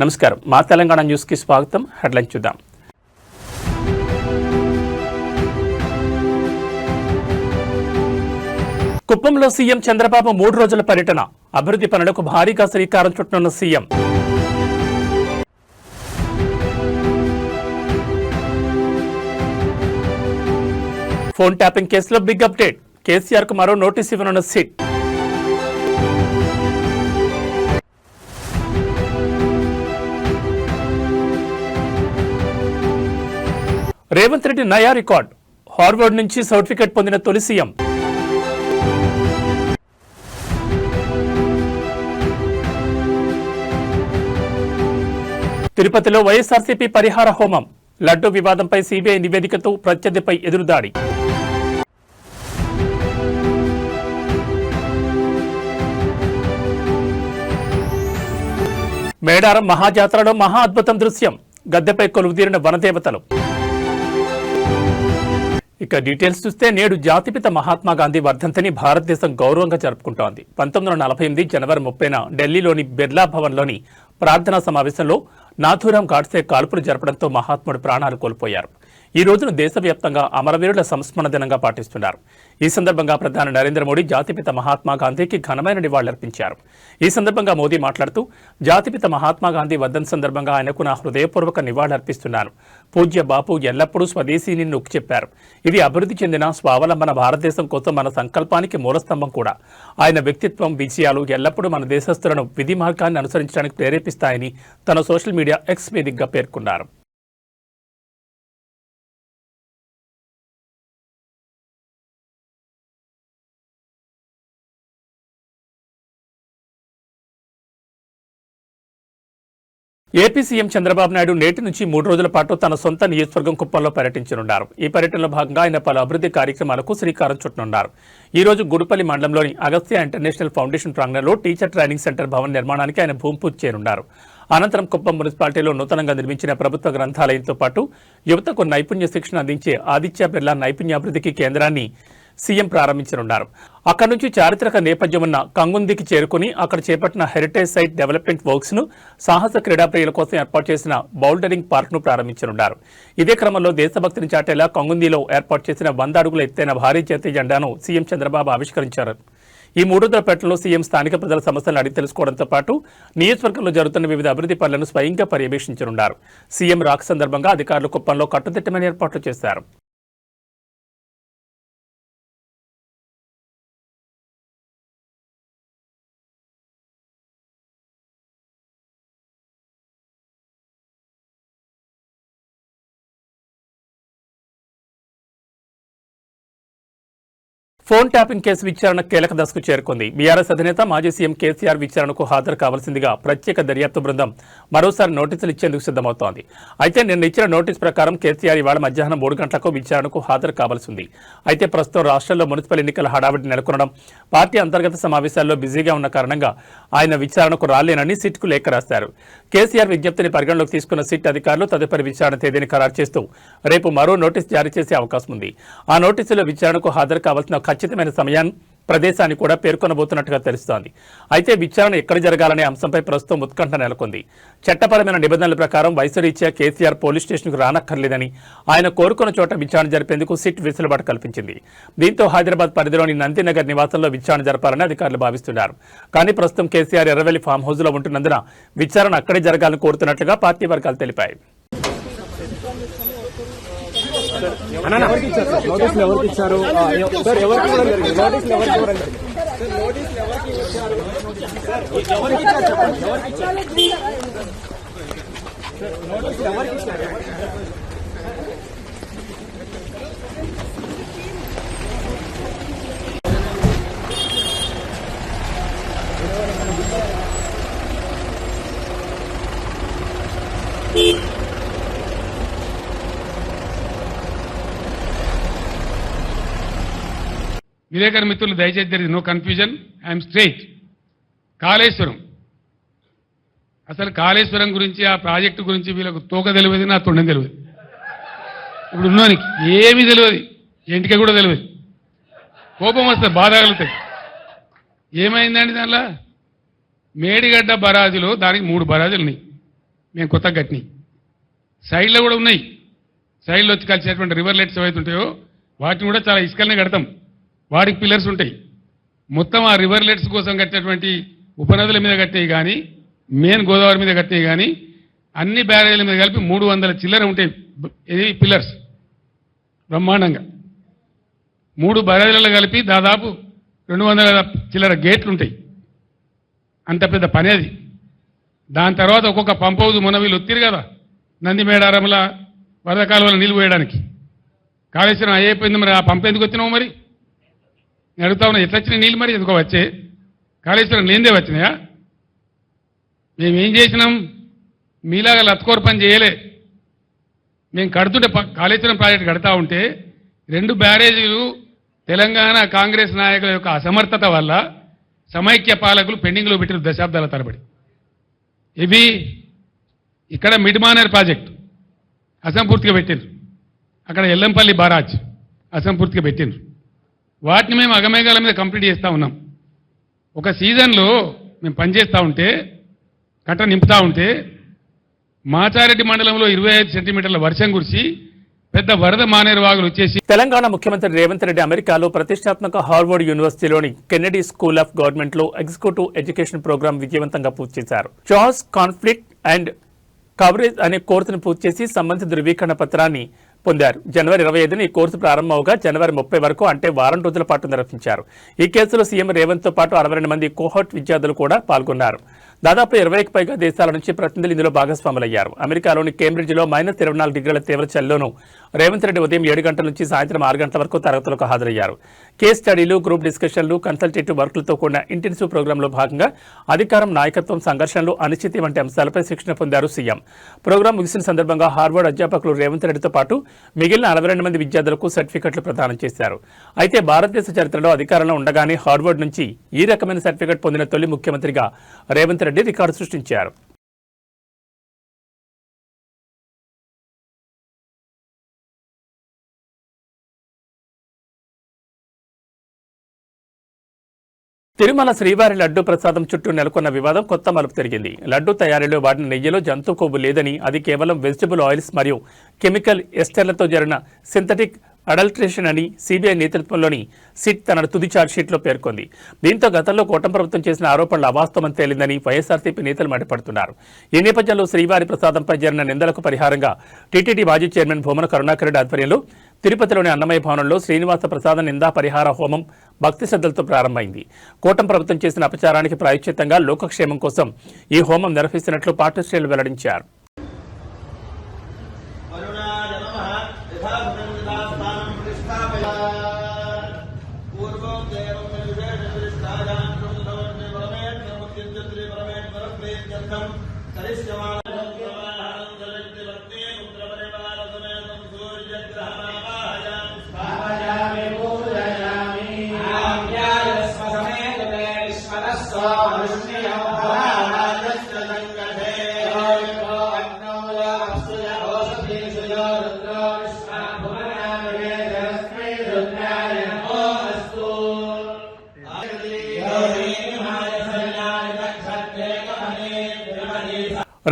నమస్కారం. మా తెలంగాణ న్యూస్కి స్వాగతం. హెడ్లైన్ చూద్దాం. కుప్పంలో సీఎం చంద్రబాబు మూడు రోజుల పర్యటన. అభివృద్ధి పనులకు భారీగా శ్రీకారం చుట్టనున్న సీఎం. ఫోన్ ట్యాపింగ్ కేసులో బిగ్ అప్డేట్. కేసీఆర్కు మరో నోటీస్ ఇవ్వనున్న సిట్. రేవంత్ రెడ్డి నయా రికార్డ్. హార్వర్డ్ నుంచి సర్టిఫికెట్ పొందిన తొలి సీఎం. తిరుపతిలో వైఎస్ఆర్సీపీ పరిహార హోమం. లడ్డూ వివాదంపై సీబీఐ నివేదికతో ప్రత్యర్థిపై ఎదురుదాడి. మేడారం మహాజాతరలో మహా అద్భుతం దృశ్యం. గద్దెపై కొలువుదీరిన వనదేవతలు. ఇక డీటెయిల్స్ చూస్తే నేడు జాతిపిత మహాత్మా గాంధీ వర్ధంతిని భారతదేశం గౌరవంగా జరుపుకుంటోంది. పంతొమ్మిది వందల నలభై ఎనిమిది జనవరి ముప్పైన ఢిల్లీలోని బిర్లా భవన్లోని ప్రార్థనా సమావేశంలో నాథూరాం గాడ్సే కాల్పులు జరపడంతో మహాత్ముడు ప్రాణాలు కోల్పోయారు. ఈ రోజును దేశవ్యాప్తంగా అమరవీరుల సంస్మరణ దినంగా పాటిస్తున్నారు. ఈ సందర్భంగా ప్రధాని నరేంద్ర మోడీ జాతిపిత మహాత్మా గాంధీకి ఘనమైన నివాళులర్పించారు. ఈ సందర్భంగా మోదీ మాట్లాడుతూ జాతిపిత మహాత్మా గాంధీ వర్ధన్ సందర్భంగా ఆయనకు నా హృదయపూర్వక నివాళులర్పిస్తున్నాను. పూజ్య బాపు ఎల్లప్పుడూ స్వదేశీని నొక్కి చెప్పారు. ఇది అభివృద్ధి చెందిన స్వావలంబన భారతదేశం కోసం మన సంకల్పానికి మూలస్తంభం కూడా. ఆయన వ్యక్తిత్వం విజయాలు ఎల్లప్పుడూ మన దేశస్తులను విధి మార్గాన్ని అనుసరించడానికి ప్రేరేపిస్తాయని తన సోషల్ మీడియా ఎక్స్ వేదికగా పేర్కొన్నారు. ఏపీ సీఎం చంద్రబాబు నాయుడు నేటి నుంచి మూడు రోజుల పాటు తన సొంత నియోజకవర్గం కుప్పంలో పర్యటించనున్నారు. ఈ పర్యటనలో భాగంగా ఆయన పలు అభివృద్ధి కార్యక్రమాలకు శ్రీకారం చుట్టనున్నారు. ఈ రోజు గుడిపల్లి మండలంలోని అగస్త్య ఇంటర్నేషనల్ ఫౌండేషన్ ప్రాంగణంలో టీచర్ ట్రైనింగ్ సెంటర్ భవన నిర్మాణానికి ఆయన భూమిపూజ చేయనున్నారు. అనంతరం కుప్పం మున్సిపాలిటీలో నూతనంగా నిర్మించిన ప్రభుత్వ గ్రంథాలయంతో పాటు యువతకు నైపుణ్య శిక్షణ అందించే ఆదిత్య బిర్లా నైపుణ్యాభివృద్ధికి కేంద్రాన్ని సీఎం ప్రారంభించనున్నారు. అక్కడి నుంచి చారిత్రక నేపథ్యం ఉన్న కంగుందికి చేరుకుని అక్కడ చేపట్టిన హెరిటేజ్ సైట్ డెవలప్మెంట్ వర్క్స్ను సాహస క్రీడాప్రియుల కోసం ఏర్పాటు చేసిన బౌల్డరింగ్ పార్క్ను ప్రారంభించనున్నారు. ఇదే క్రమంలో దేశభక్తిని చాటేలా కంగుందిలో ఏర్పాటు చేసిన వంద అడుగుల ఎత్తైన భారీ జాతీయ జెండాను సీఎం చంద్రబాబు ఆవిష్కరించారు. ఈ మూడు సీఎం స్థానిక ప్రజల సమస్యలను అడిగి తెలుసుకోవడంతో పాటు నియోజకవర్గంలో జరుగుతున్న వివిధ అభివృద్ధి పనులను స్వయంగా పర్యవేక్షించనున్నారు. సీఎం రాక సందర్భంగా అధికారులు కుప్పంలో కట్టుదిట్టమైన ఏర్పాట్లు చేశారు. ఫోన్ ట్యాపింగ్ కేసు విచారణ కీలక దశకు చేరుకుంది. బీఆర్ఎస్ అధినేత మాజీ సీఎం కేసీఆర్ విచారణకు హాజరు కావాల్సిందిగా ప్రత్యేక దర్యాప్తు బృందం మరోసారి నోటీసులు ఇచ్చేందుకు సిద్ధమవుతోంది. అయితే నిన్న ఇచ్చిన నోటీస్ ప్రకారం కేసీఆర్ ఇవాళ మధ్యాహ్నం మూడు గంటలకు విచారణకు హాజరు కావాల్సింది. అయితే ప్రస్తుతం రాష్ట్రంలో మున్సిపల్ ఎన్నికల హడావిడి నెలకొనడం పార్టీ అంతర్గత సమావేశాల్లో బిజీగా ఉన్న కారణంగా ఆయన విచారణకు రాలేనని సిట్కు లేఖ రాశారు. కేసీఆర్ విజ్ఞప్తిని పరిగణలోకి తీసుకున్న సిట్ అధికారులు తదుపరి విచారణ తేదీని ఖరారు చేస్తూ రేపు మరో నోటీస్ జారీ చేసే అవకాశం ఉంది ఆ నోటీసులో విచారణకు హాజరు కావాల్సిన ఖచ్చితమైన సమయాన్ని ప్రదేశాన్ని కూడా పేర్కొనబోతున్నట్టుగా తెలుస్తోంది. అయితే విచారణ ఎక్కడ జరగాలనే అంశంపై ప్రస్తుతం ఉత్కంఠ నెలకొంది. చట్టపరమైన నిబంధనల ప్రకారం వయసురీత్యా కేసీఆర్ పోలీస్ స్టేషన్కు రానక్కర్లేదని ఆయన కోరుకున్న చోట విచారణ జరిపేందుకు సిట్ వెసులుబాటు కల్పించింది. దీంతో హైదరాబాద్ పరిధిలోని నందినగర్ నివాసంలో విచారణ జరపాలని అధికారులు భావిస్తున్నారు. కానీ ప్రస్తుతం కేసీఆర్ ఎర్రవెల్లి ఫామ్ హౌస్లో ఉంటున్నందున విచారణ అక్కడే జరగాలని కోరుతున్నట్లుగా పార్టీ వర్గాలు తెలిపాయి. ఎవరికి ఇచ్చారు సార్? నోటీసులు ఎవరికి ఇచ్చారు? సార్ ఎవరికి ఇవ్వడం జరిగింది? నోటీసులు ఎవరికి ఇవ్వడం జరిగింది? నోటీసులు ఎవరికి ఇచ్చారు? విలేకరు మిత్రులు దయచేసి there no confusion I'm straight Kaleshwaram. అసలు కాళేశ్వరం గురించి ఆ ప్రాజెక్టు గురించి వీళ్ళకు తోక తెలియదు నా తొండం తెలియదు. ఇప్పుడు ఉన్నోనికి ఏమీ తెలియదు. ఇంటికి కూడా తెలియదు. కోపం వస్తుంది బాధ కలుగుతాయి ఏమైందండి దానిలో? మేడిగడ్డ బరాజులు దానికి మూడు బరాజులు ఉన్నాయి. మేము కొత్త కట్టినాయి సైడ్లో కూడా ఉన్నాయి. సైడ్లో వచ్చి కలిసేటువంటి రివర్ లెట్స్ ఏవైతే ఉంటాయో వాటిని కూడా చాలా ఇసుకలనే కడతాం. వాడికి పిల్లర్స్ ఉంటాయి. మొత్తం ఆ రివర్ లెట్స్ కోసం కట్టినటువంటి ఉపనదుల మీద కట్టినవి కానీ మెయిన్ గోదావరి మీద కట్టినవి కానీ అన్ని బ్యారేజీల మీద కలిపి మూడు వందల చిల్లర ఉంటాయి. ఇది పిల్లర్స్. బ్రహ్మాండంగా. మూడు బ్యారేజీలలో కలిపి దాదాపు రెండు వందల చిల్లర గేట్లు ఉంటాయి. అంత పెద్ద పని అది. దాని తర్వాత ఒక్కొక్క పంప్ హౌస్ మొన్న వీళ్ళు ఒత్తిరు కదా నందిమేడారంలో వరద కాలువలో నీళ్ళు పోయడానికి. కాళేశ్వరం అయిపోయింది మరి ఆ పంప్ ఎందుకు వచ్చినావు మరి? నేను అడుగుతా ఉన్నా ఎట్లా వచ్చినాయి నీళ్ళు మరి? ఎందుకో వచ్చే. కాళేశ్వరం లేనిదే వచ్చినాయా? మేమేం చేసినాం? మీలాగా లత్కోర పని చేయలే. మేము కడుతుంటే కాళేశ్వరం ప్రాజెక్ట్ కడతా ఉంటే రెండు బ్యారేజీలు తెలంగాణ కాంగ్రెస్ నాయకుల యొక్క అసమర్థత వల్ల సమైక్య పాలకులు పెండింగ్లో పెట్టిన దశాబ్దాల తరబడి. ఇవి ఇక్కడ మిడ్ మానేర్ ప్రాజెక్టు. అసంపూర్తిగా పెట్టిండ్రు. అక్కడ ఎల్లంపల్లి బారాజ్ అసంపూర్తిగా పెట్టిండ్రు. వాటిని మేము అగమేఘాల మీద కంప్లీట్ చేస్తూ ఉన్నాం. ఒక సీజన్లో మేము పనిచేస్తూ ఉంటే కట్ట నింపుతా ఉంటే మాచారెడ్డి మండలంలో ఇరవై ఐదు సెంటీమీటర్ల వర్షం కురిసి పెద్ద వరద మానేరు వాగులు వచ్చేసి తెలంగాణ ముఖ్యమంత్రి రేవంత్ రెడ్డి అమెరికాలో ప్రతిష్టాత్మక హార్వర్డ్ యూనివర్సిటీలోని కెన్నడీ స్కూల్ ఆఫ్ గవర్నమెంట్లో ఎగ్జిక్యూటివ్ ఎడ్యుకేషన్ ప్రోగ్రాం విజయవంతంగా పూర్తి చేశారు. చార్స్ కాన్ఫ్లిక్ట్ అండ్ కవరేజ్ అనే కోర్సును పూర్తి చేసి సంబంధిత ధృవీకరణ పత్రాన్ని పొందారు. జనవరి ఇరవై ఐదున ఈ కోర్సు ప్రారంభమవగా జనవరి ముప్పై వరకు అంటే వారం రోజుల పాటు నిర్వహించారు. ఈ కేసులో సీఎం రేవంత్తో పాటు అరవై రెండు మంది కోహోట్ విద్యార్థులు కూడా పాల్గొన్నారు. దాదాపు ఇరవైకి పైగా దేశాల నుంచి ప్రతినిధులు ఇందులో భాగస్వాములయ్యారు. అమెరికాలోని కేంబ్రిడ్జ్లో మైనస్ ఇరవై నాలుగు డిగ్రీల తీవ్ర చలిలోనూ రేవంత్ రెడ్డి ఉదయం ఏడు గంటల నుంచి సాయంత్రం ఆరు గంటల వరకు తరగతులకు హాజరయ్యారు. కేస్ స్టడీలు గ్రూప్ డిస్కషన్లు కన్సల్టేటివ్ వర్క్లతో కూడిన ఇంటెన్సివ్ ప్రోగ్రాంలో భాగంగా అధికారం నాయకత్వం సంఘర్షణలు అనిశ్చితి వంటి అంశాలపై శిక్షణ పొందారు సీఎం. ప్రోగ్రాం ముగిసిన సందర్భంగా హార్వర్డ్ అధ్యాపకులు రేవంత్ రెడ్డితో పాటు మిగిలిన నలభై రెండు మంది విద్యార్థులకు సర్టిఫికెట్లు ప్రదానం చేశారు. అయితే భారతదేశ చరిత్రలో అధికారంలో ఉండగానే హార్వర్డ్ నుంచి ఈ రకమైన సర్టిఫికెట్ పొందిన తొలి ముఖ్యమంత్రిగా రేవంత్ రెడ్డి రికార్డు సృష్టించారు. తిరుమల శ్రీవారి లడ్డు ప్రసాదం చుట్టూ నెలకొన్న వివాదం కొత్త మలుపు తిరిగింది. లడ్డు తయారీలో వాడిన నెయ్యిలో జంతు కొవ్వు లేదని అది కేవలం వెజిటబుల్ ఆయిల్స్ మరియు కెమికల్ ఎస్టర్లతో జరిగిన సింథటిక్ అడల్ట్రేషన్ అని సిబిఐ నేతృత్వంలోని సిట్ తన తుది ఛార్జ్షీట్లో పేర్కొంది. దీంతో గతంలో కూటమి ప్రభుత్వం చేసిన ఆరోపణలు అవాస్తవం తేలిందని వైఎస్ఆర్సీపీ నేతలు మండిపడుతున్నారు. ఈ నేపథ్యంలో శ్రీవారి ప్రసాదంపై జరిగిన నిందలకు పరిహారంగా టీటీడీ మాజీ చైర్మన్ భూమన కరుణాకర్ రెడ్డి ఆధ్వర్యంలో తిరుపతిలోని అన్నమయ భవనంలో శ్రీనివాస ప్రసాద నిందా పరిహార హోమం భక్తి శ్రద్ధలతో ప్రారంభమైంది. కూటమి ప్రభుత్వం చేసిన అపచారానికి ప్రాయశ్చిత్తంగా లోకక్షేమం కోసం ఈ హోమం నిర్వహిస్తున్నట్లు పార్టీ వెల్లడించారు.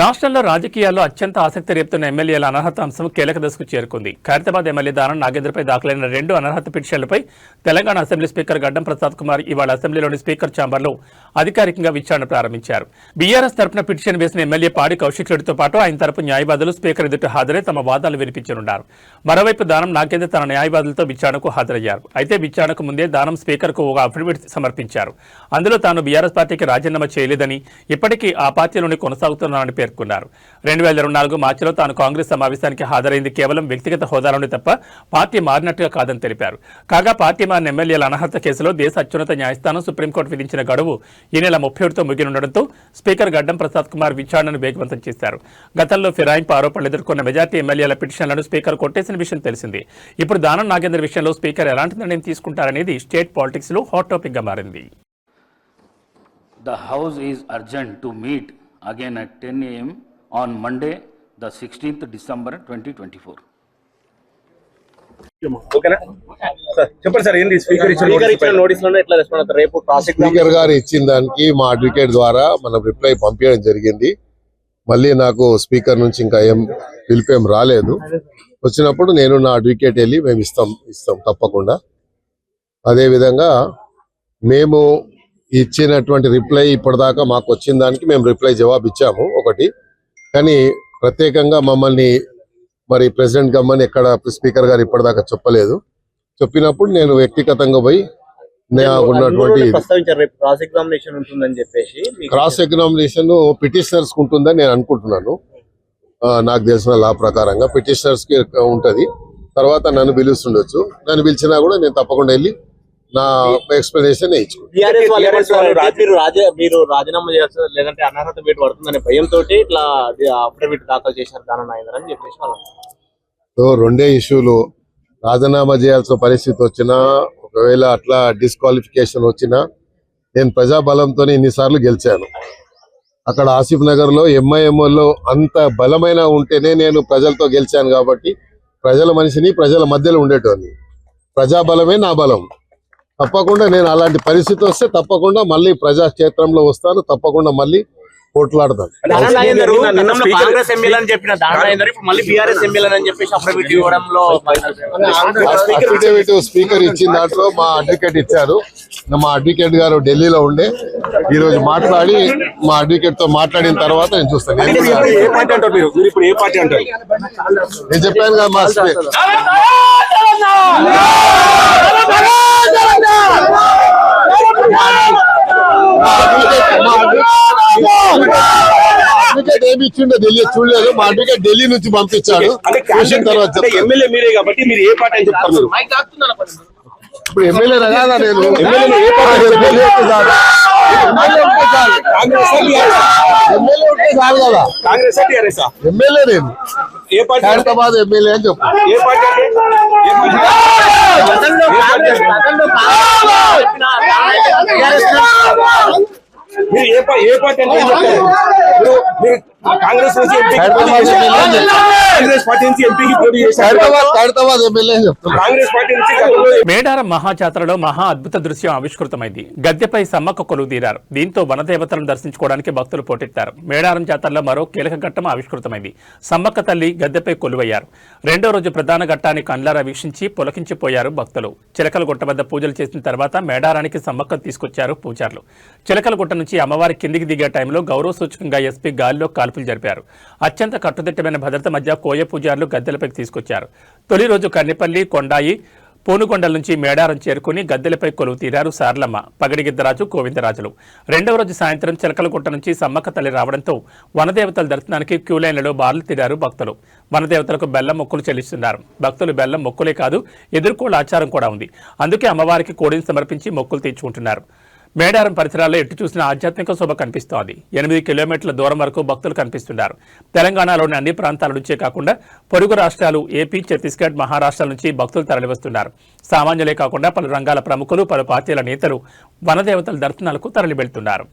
రాష్ట్రంలో రాజకీయాల్లో అత్యంత ఆసక్తి రేపుతున్న ఎమ్మెల్యేల అనర్హత అంశం కీలక దశకు చేరుకుంది. ఖైరతాబాద్ ఎమ్మెల్యే దానం నాగేంద్రపై దాఖలైన రెండు అనర్హత పిటిషన్లపై తెలంగాణ అసెంబ్లీ స్పీకర్ గడ్డం ప్రసాద్ కుమార్ ఇవాళ అసెంబ్లీలోని స్పీకర్ ఛాంబర్లో అధికారికంగా విచారణ ప్రారంభించారు. బీఆర్ఎస్ తరపున పిటిషన్ వేసిన ఎమ్మెల్యే పాడి కౌశిక్ రెడ్డితో పాటు ఆయన తరపు న్యాయవాదులు స్పీకర్ ఎదుట హాజరై తమ వాదాలు వినిపించనున్నారు. మరోవైపు దానం నాగేంద్ర తన న్యాయవాదులతో విచారణకు హాజరయ్యారు. అయితే విచారణకు ముందే దానం స్పీకర్కు ఒక అఫిడవిట్ సమర్పించారు. అందులో తాను బీఆర్ఎస్ పార్టీకి రాజీనామా చేయలేదని ఇప్పటికీ ఆ పార్టీలోనే కొనసాగుతున్నానని పేర్కొన్నారు. రెండు వేల ఇరవై నాలుగు మార్చిలో తాను కాంగ్రెస్ సమావేశానికి హాజరైంది కేవలం వ్యక్తిగత హోదాలోనే తప్ప పార్టీ మారినట్టుగా కాదని తెలిపారు. కాగా పార్టీ మారిన ఎమ్మెల్యేల అనర్హత కేసులో దేశ అత్యున్నత న్యాయస్థానం సుప్రీంకోర్టు విధించిన గడువు ఈ నెల ముప్పై ఒకటితో ముగినుండడంతో స్పీకర్ గడ్డం ప్రసాద్ కుమార్ విచారణను వేగవంతం చేశారు గతంలో ఫిరాయింపు ఆరోపణలు ఎదుర్కొన్న మెజార్టీ ఎమ్మెల్యేల పిటిషన్లను స్పీకర్ కొట్టేసిన విషయం తెలిసింది ఇప్పుడు దానం నాగేందర్ విషయంలో స్పీకర్ ఎలాంటి నిర్ణయం తీసుకుంటారనేది స్టేట్ పాలిటిక్స్లో హాట్ టాపిక్గా మారింది The House is urgent to meet again at 10 a.m. on Monday, the 16th December 2024. ఓకేనా? సార్ చెప్పండి సార్ ఏంటి స్పీకర్ ఇచ్చిన స్పీకర్ ఎట్లా రెస్పాండ్ అవుతారు. రేపు గారు ఇచ్చిన దానికి మా అడ్వకేట్ ద్వారా మనం రిప్లై పంపించడం జరిగింది. మళ్ళీ నాకు స్పీకర్ నుంచి ఇంకా ఏం పిలిపేం రాలేదు. వచ్చినప్పుడు నేను నా అడ్వకేట్ వెళ్ళి మేము ఇస్తాం ఇస్తాం తప్పకుండా. అదే విధంగా మేము ఇచ్చినటువంటి రిప్లై ఇప్పటిదాకా మాకు వచ్చిన దానికి మేము రిప్లై జవాబు ఇచ్చాము ఒకటి. కానీ ప్రత్యేకంగా మమ్మల్ని మరి ప్రెసిడెంట్ గమ్మని ఎక్కడ స్పీకర్ గారు ఇప్పటిదాకా చెప్పలేదు. చెప్పినప్పుడు నేను వ్యక్తిగతంగా పోయి నాకు ఉన్నటువంటి క్రాస్ ఎగ్జామినేషన్ పిటిషనర్స్ ఉంటుందని నేను అనుకుంటున్నాను. నాకు తెలిసిన లా ప్రకారంగా పిటిషనర్స్కి ఉంటది. తర్వాత నన్ను పిలుస్తుండొచ్చు. నన్ను పిలిచినా కూడా నేను తప్పకుండా వెళ్ళి నా ఎక్స్ప్లెనేషన్ మీరు రాజీ మీరు రాజీనామా చేస్తారు లేదంటే అనర్హత వేటు పడుతుందనే భయంతో ఇట్లా అఫిడవిట్ దాఖలు చేశారు దాని నాయన అని చెప్పేసి వాళ్ళు రెండే ఇష్యూలు. రాజీనామా చేయాల్సిన పరిస్థితి వచ్చినా ఒకవేళ అట్లా డిస్క్వాలిఫికేషన్ వచ్చినా నేను ప్రజాబలంతో ఇన్నిసార్లు గెలిచాను. అక్కడ ఆసిఫ్ నగర్లో ఎంఐఎంఓలో అంత బలమైన ఉంటేనే నేను ప్రజలతో గెలిచాను కాబట్టి ప్రజల మనిషిని ప్రజల మధ్యలో ఉండేటోని ప్రజాబలమే నా బలం. తప్పకుండా నేను అలాంటి పరిస్థితి వస్తే తప్పకుండా మళ్ళీ ప్రజాక్షేత్రంలో వస్తాను. తప్పకుండా మళ్ళీ పోట్లాడతాను దానా నాగేందర్ గతంలో కాంగ్రెస్ ఎమ్మెల్యే అని చెప్పిన దానా నాగేందర్ ఇప్పుడు మళ్ళీ బీఆర్ఎస్ ఎమ్మెల్యే అని చెప్పేసి అఫిడవిట్ ఇవ్వడంలో అఫిడవిట్ స్పీకర్ ఇచ్చిన దాంట్లో మా అడ్వకేట్ ఇచ్చారు మా అడ్వకేట్ గారు ఢిల్లీలో ఉండే ఈ రోజు మాట్లాడి మా అడ్వకేట్తో మాట్లాడిన తర్వాత నేను చూస్తాను నేను కూడా- ఏ పార్టీ అంటారు మీరు మీరు ఇప్పుడు ఏ పార్టీ అంటారు నేను చెప్పాను కదా మా స్పీ- మా అడ్వకేట్- ఏమి ఇచ్చిండో తెలియదు చూడలేదు. మా అడ్వకేట్ ఢిల్లీ నుంచి పంపించాడు. అంటే చూసిన తర్వాత. ఎమ్మెల్యే మీరే కాబట్టి మీరు ఏ అని చెప్తారు ఇప్పుడు ఎమ్మెల్యే కాదా నేను ఎమ్మెల్యేలు ఏ పార్టీ ఎమ్మెల్యే ఉంటే చాలు. ఎమ్మెల్యే ఉంటే చాలు. కాంగ్రెస్ టీఆర్ఎస్ ఎమ్మెల్యే ఉంటే చాలు కదా కాంగ్రెస్ టీఆర్ఎస్ ఎమ్మెల్యే నేను ఏ పార్టీ ఖైరతాబాద్ ఎమ్మెల్యే అని చెప్పు ఏ పార్టీ అంటే ఏ పార్టీ గతంలో కాంగ్రెస్ గతంలో కాంగ్రెస్ చెప్పిన దానా నాగేందర్ TRS ను మీరు ఏ పా- ఏ పార్టీ అంటే ఏం చెప్తారు మీరు మీరు కాంగ్రెస్ నుంచి. కాంగ్రెస్ పార్టీ నుంచి ఎంపీకి పోటీ చేశారు. కాంగ్రెస్ పార్టీ నుంచి మేడారం మహాజాతరలో మహా అద్భుత దృశ్యం ఆవిష్కృతమైంది. గద్దెపై సమ్మక్క కొలువు తీరారు. దీంతో వనదేవతలను దర్శించుకోవడానికి భక్తులు పోటెత్తారు. మేడారం జాతరలో మరో కీలక ఘట్టం ఆవిష్కృతమైంది. సమ్మక్క తల్లి గద్దెపై కొలువయ్యారు. రెండో రోజు ప్రధాన ఘట్టాన్ని కండ్లారా వీక్షించి పులకించిపోయారు భక్తులు. చిలకల గుట్ట వద్ద పూజలు చేసిన తర్వాత మేడారానికి సమ్మక్క తీసుకొచ్చారు పూజారులు. చిలకల గుట్ట నుంచి అమ్మవారి కిందికి దిగే టైంలో గౌరవ సూచకంగా ఎస్పీ గాలిలో కాల్పులు జరిపారు. అత్యంత కట్టుదిట్టమైన భద్రత మధ్య కోయ పూజారులు గద్దెలపైకి తీసుకొచ్చారు. తొలి రోజు కన్నెపల్లి కొండాయి పోనుకొండల నుంచి మేడారం చేరుకుని గద్దెలపై కొలువు తీరారు సార్లమ్మ పగడిగిద్దరాజు గోవిందరాజులు. రెండవ రోజు సాయంత్రం చిలకలగుట్ట నుంచి సమ్మక్క తల్లి రావడంతో వనదేవతల దర్శనానికి క్యూ లైన్లలో బార్లు తీరారు భక్తులు. వనదేవతలకు బెల్లం మొక్కులు చెల్లిస్తున్నారు. భక్తులు బెల్లం మొక్కులే కాదు ఎదుర్కోళ్ళ ఆచారం కూడా ఉంది. అందుకే అమ్మవారికి కోడిని సమర్పించి మొక్కులు తీర్చుకుంటున్నారు. మేడారం పరిసరాల్లో ఎటు చూసిన ఆధ్యాత్మిక శోభ కనిపిస్తోంది. ఎనిమిది కిలోమీటర్ల దూరం వరకు భక్తులు కనిపిస్తున్నారు. తెలంగాణలోని అన్ని ప్రాంతాల నుంచే కాకుండా పొరుగు రాష్ట్రాలు ఏపీ ఛత్తీస్గఢ్ మహారాష్ట్ర నుంచి భక్తులు తరలివస్తున్నారు. సామాన్యులే కాకుండా పలు రంగాల ప్రముఖులు పలు పార్టీల నేతలు వనదేవతల దర్శనాలకు తరలివెళ్తున్నారు.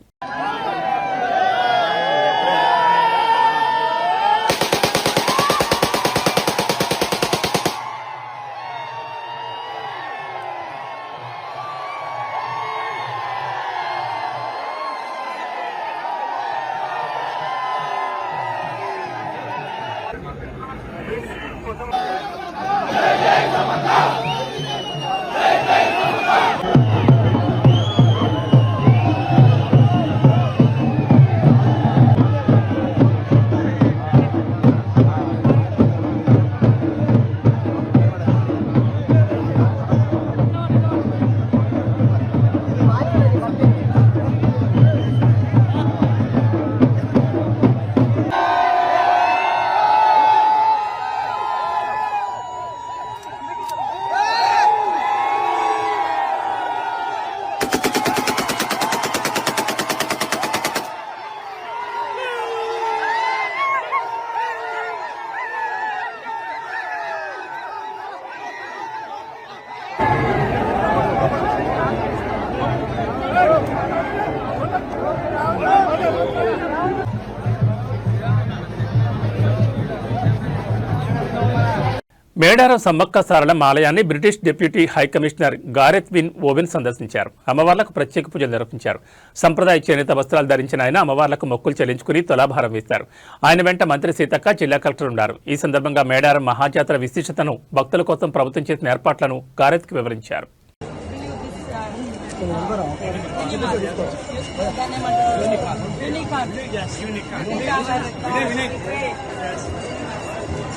మేడారం సమ్మక్క సారళం ఆలయాన్ని British deputy high commissioner Gareth Wynn Owen సందర్శించారు అమ్మవార్లకు ప్రత్యేక పూజలు నిర్వహించారు సంప్రదాయ చేనేత వస్త్రాలు ధరించిన ఆయన అమ్మవార్లకు మొక్కులు చెల్లించుకుని తొలాభారం వేస్తారు ఆయన వెంట మంత్రి సీతక్క జిల్లా కలెక్టర్ ఉన్నారు ఈ సందర్భంగా మేడారం మహాజాతర విశిష్టతను భక్తుల కోసం ప్రభుత్వం చేసిన ఏర్పాట్లను గారెత్కి వివరించారు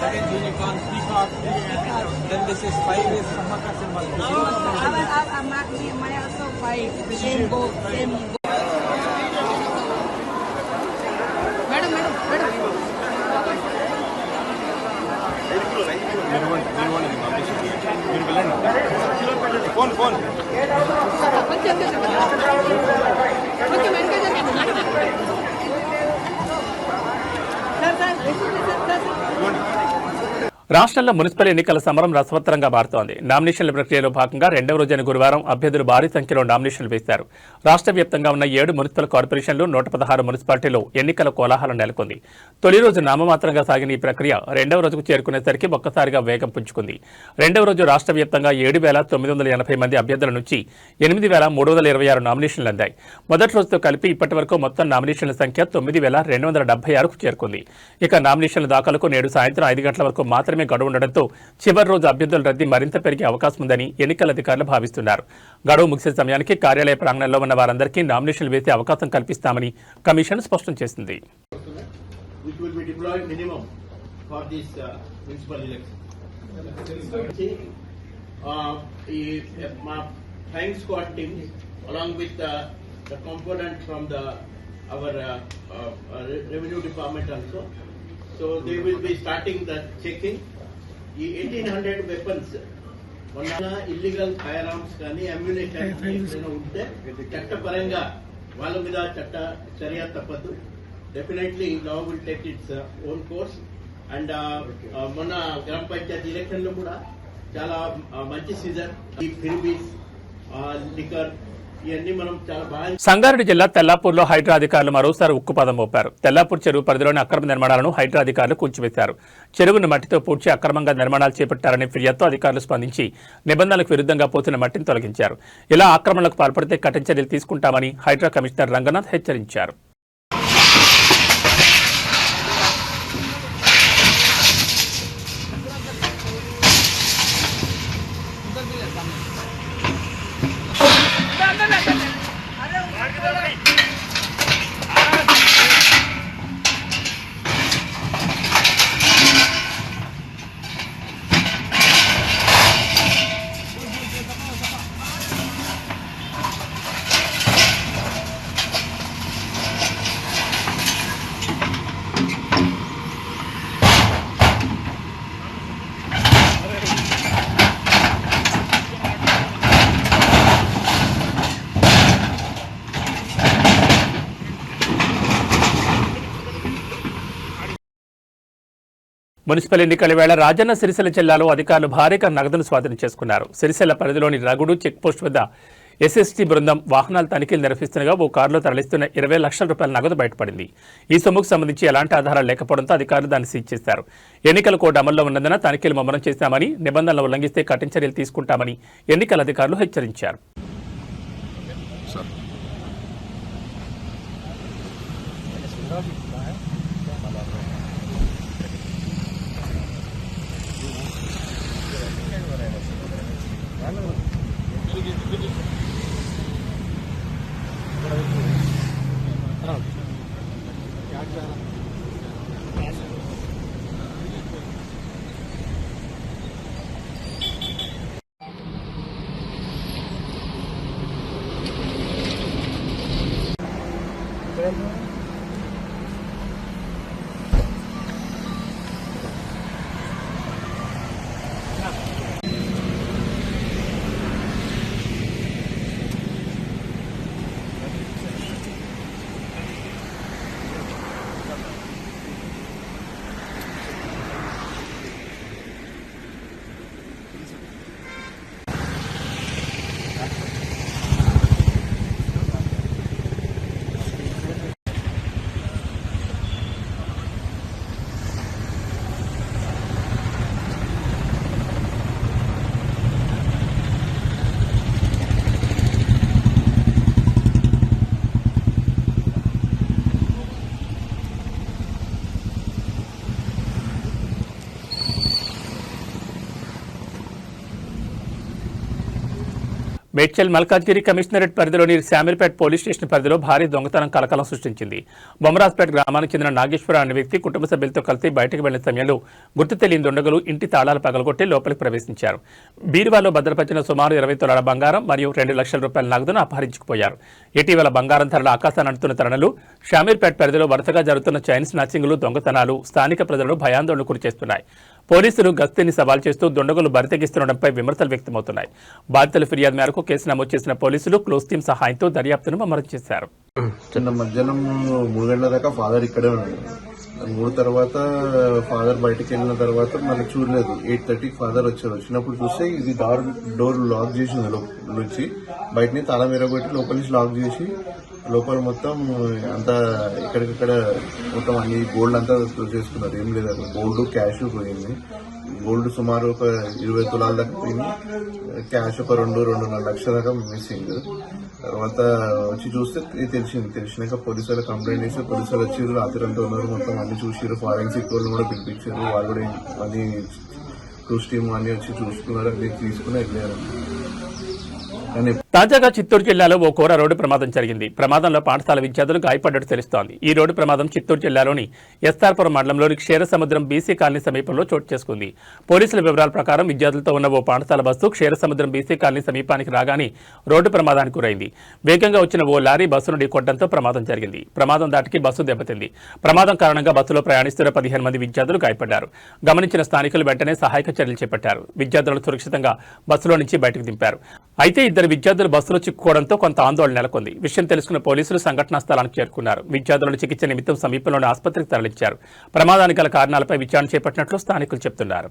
second unicorn, peacock. Then this is five is Samaka symbol. Oh, my also five. Same same. రాష్ట్రంలో మున్సిపల్ ఎన్నికల సమరం రసవత్తరంగా మారుతోంది. నామినేషన్ల ప్రక్రియలో భాగంగా రెండవ రోజైన గురువారం అభ్యర్థులు భారీ సంఖ్యలో నామినేషన్లు వేశారు. రాష్ట్ర వ్యాప్తంగా ఉన్న ఏడు మున్సిపల్ కార్పొరేషన్లు నూట పదహారు మున్సిపాలిటీలో ఎన్నికల కోలాహలం నెలకొంది. తొలి రోజు నామమాత్రంగా సాగిన ఈ ప్రక్రియ రెండవ రోజుకు చేరుకునేసరికి ఒక్కసారిగా వేగం పుంజుకుంది. రెండవ రోజు రాష్ట్ర వ్యాప్తంగా ఏడు వేల తొమ్మిది వందల ఎనభై మంది అభ్యర్థుల నుంచి ఎనిమిది వేల మూడు వందల ఇరవై ఆరు నామినేషన్లు అందాయి. మొదటి రోజుతో కలిపి ఇప్పటి వరకు మొత్తం నామినేషన్ల సంఖ్య తొమ్మిది వేల రెండు వందల డెబ్బై ఆరుకు చేరుకుంది. ఇక నామినేషన్ల దాఖలకు నేడు సాయంత్రం ఐదు గంటల వరకు మాత్రమే మాత్రమే గడువు ఉండడంతో చివరి రోజు అభ్యర్థుల రద్దీ మరింత పెరిగే అవకాశం ఉందని ఎన్నికల అధికారులు భావిస్తున్నారు. గడువు ముగిసే సమయానికి కార్యాలయ ప్రాంగణంలో ఉన్న వారందరికీ నామినేషన్లు వేసే అవకాశం కల్పిస్తామని కమిషన్ స్పష్టం చేసింది. ఈ ఎయిటీన్ హండ్రెడ్ వెపన్స్ మొన్న ఇల్లీగల్ ఫైర్ ఆర్మ్స్ కానీ అమ్యునేషన్ ఉంటే చట్టపరంగా వాళ్ళ మీద చట్ట చర్య తప్పదు. Definitely law will take its own course and మొన్న గ్రామ పంచాయతీ ఎలక్షన్లో కూడా చాలా uh, మంచి సీజన్ ఈ ఫిర్బీస్ లికర్ సంగారెడ్డి జిల్లా తెల్లాపూర్లో హైడ్రా అధికారులు మరోసారి ఉక్కుపాదం మోపారు. తెల్లాపూర్ చెరువు పరిధిలోని అక్రమ నిర్మాణాలను హైడ్రా అధికారులు కూల్చివేశారు. చెరువును మట్టితో పూడ్చి అక్రమంగా నిర్మాణాలు చేపట్టారనే ఫిర్యాదుతో అధికారులు స్పందించి నిబంధనలకు విరుద్ధంగా పోతున్న మట్టిని తొలగించారు. ఇలా ఆక్రమణలకు పాల్పడితే కఠిన చర్యలు తీసుకుంటామని హైడ్రా కమిషనర్ రంగనాథ్ హెచ్చరించారు. మున్సిపల్ ఎన్నికల వేళ రాజన్న సిరిసిల్ల జిల్లాలో అధికారులు భారీగా నగదును స్వాధీనం చేసుకున్నారు. సిరిసిల్ల పరిధిలోని రగుడు చెక్పోస్ట్ వద్ద ఎస్ఎస్టీ బృందం వాహనాల తనిఖీలు నిర్వహిస్తుండగా ఓ కారులో తరలిస్తున్న ఇరవై లక్షల రూపాయల నగదు బయటపడింది. ఈ సొమ్ముకు సంబంధించి ఎలాంటి ఆధారాలు లేకపోవడంతో అధికారులు దాన్ని సీజ్ చేశారు. ఎన్నికల కోడ్ అమల్లో ఉన్నందున తనిఖీలు ముమ్మరం చేశామని నిబంధనలు ఉల్లంఘిస్తే కఠిన చర్యలు తీసుకుంటామని ఎన్నికల అధికారులు హెచ్చరించారు. Bacana. మేడ్చల్ మల్కాజ్గిరి కమిషనరేట్ పరిధిలోని శామిల్పేట్ పోలీస్ స్టేషన్ పరిధిలో భారీ దొంగతనం కలకలం సృష్టించింది. బొమ్మరాజ్పేట గ్రామానికి చెందిన నాగేశ్వర అనే వ్యక్తి కుటుంబ సభ్యులతో కలిసి బయటకు వెళ్ళిన సమయంలో గుర్తు తెలియని దొండగలు ఇంటి తాళాలు పగలగొట్టి లోపలికి ప్రవేశించారు. బీరువాలో భద్రపరిచిన సుమారు ఇరవై తులాల బంగారం మరియు రెండు లక్షల రూపాయల నగదును అపహరించుకుపోయారు. ఇటీవల బంగారం ధరల ఆకాశాన్ని అంటున్న తరుణంలో షామీర్పేట్ పరిధిలో వరుసగా జరుగుతున్న చైన్ స్నాచింగ్లు దొంగతనాలు స్థానిక ప్రజలను భయాందోళన గురిచేస్తున్నాయి పోలీసులు గస్తీని సవాల్ చేస్తూ దుండగులు బరితెగిస్తుండడంపై విమర్శలు వ్యక్తమవుతున్నాయి. బాధితుల ఫిర్యాదు మేరకు కేసు నమోదు చేసిన పోలీసులు క్లోజ్ టీమ్ సహాయంతో దర్యాప్తును ముమ్మరం చేశారు. చిన్న మధ్యాహ్నం మూడు గంటల దాకా ఫాదర్ ఇక్కడే ఉన్నాడు. మూడు తర్వాత ఫాదర్ బయటకు వెళ్ళిన తర్వాత మనకు చూడలేదు. ఎయిట్ థర్టీకి ఫాదర్ వచ్చారు వచ్చినప్పుడు చూస్తే ఇది డోర్ డోర్ లాక్ చేసింది నుంచి. బయటని తాళం ఎరగొట్టి లోపలి నుంచి లాక్ చేసి లోపల మొత్తం అంతా ఇక్కడికక్కడ మొత్తం అన్ని గోల్డ్ అంతా చేసుకున్నారు. ఏం లేదు అక్కడ గోల్డ్ క్యాష్ పోయింది. గోల్డ్ సుమారు ఒక ఇరవై తులాల దాకా పోయింది. క్యాష్ ఒక రెండు రెండున్నర లక్షల దాకా మిస్సింగ్ తర్వాత వచ్చి చూస్తే ఇది తెలిసింది తెలిసినాక పోలీసులు కంప్లైంట్ చేస్తే పోలీసులు వచ్చి రాత్రి అంతా ఉన్నారు. మొత్తం అన్ని చూసిరు ఫారెన్సిక్ వాళ్ళు కూడా పిలిపించారు. వాళ్ళు కూడా అన్ని క్రూస్ టీమ్ అన్ని వచ్చి చూసుకున్నారు. అన్ని తీసుకుని వెళ్ళారు. తాజాగా చిత్తూరు జిల్లాలో ఓ ఘోర రోడ్డు ప్రమాదం జరిగింది. ప్రమాదంలో పాఠశాల విద్యార్థులు గాయపడ్డట్టు తెలుస్తోంది. ఈ రోడ్డు ప్రమాదం చిత్తూరు జిల్లాలోని ఎస్ఆర్పురం మండలంలోని క్షీరసముద్రం బీసీ కాలనీ సమీపంలో చోటు చేసుకుంది. పోలీసుల వివరాల ప్రకారం విద్యార్థులతో ఉన్న ఓ పాఠశాల బస్సు క్షీరసముద్రం బీసీ కాలనీ సమీపానికి రాగానే రోడ్డు ప్రమాదానికి గురైంది. వేగంగా వచ్చిన ఓ లారీ బస్సును ఢీకొట్టడంతో ప్రమాదం జరిగింది. ప్రమాదం దాటికి బస్సు దెబ్బతింది. ప్రమాదం కారణంగా బస్సులో ప్రయాణిస్తున్న పదిహేను మంది విద్యార్థులు గాయపడ్డారు. గమనించిన స్థానికులు వెంటనే సహాయక చర్యలు చేపట్టారు. విద్యార్థులను సురక్షితంగా బస్సులో నుంచి బయటకు దింపారు. అయితే ఇద్దరు విద్యార్థులు బస్సులో చిక్కుకోవడంతో కొంత ఆందోళన నెలకొంది. విషయం తెలుసుకున్న పోలీసులు సంఘటనా స్థలానికి చేరుకున్నారు. విద్యార్థులను చికిత్స నిమిత్తం సమీపంలోని ఆసుపత్రికి తరలించారు. ప్రమాదానికి గల కారణాలపై విచారణ చేపట్టినట్లు స్థానికులు చెబుతున్నారు.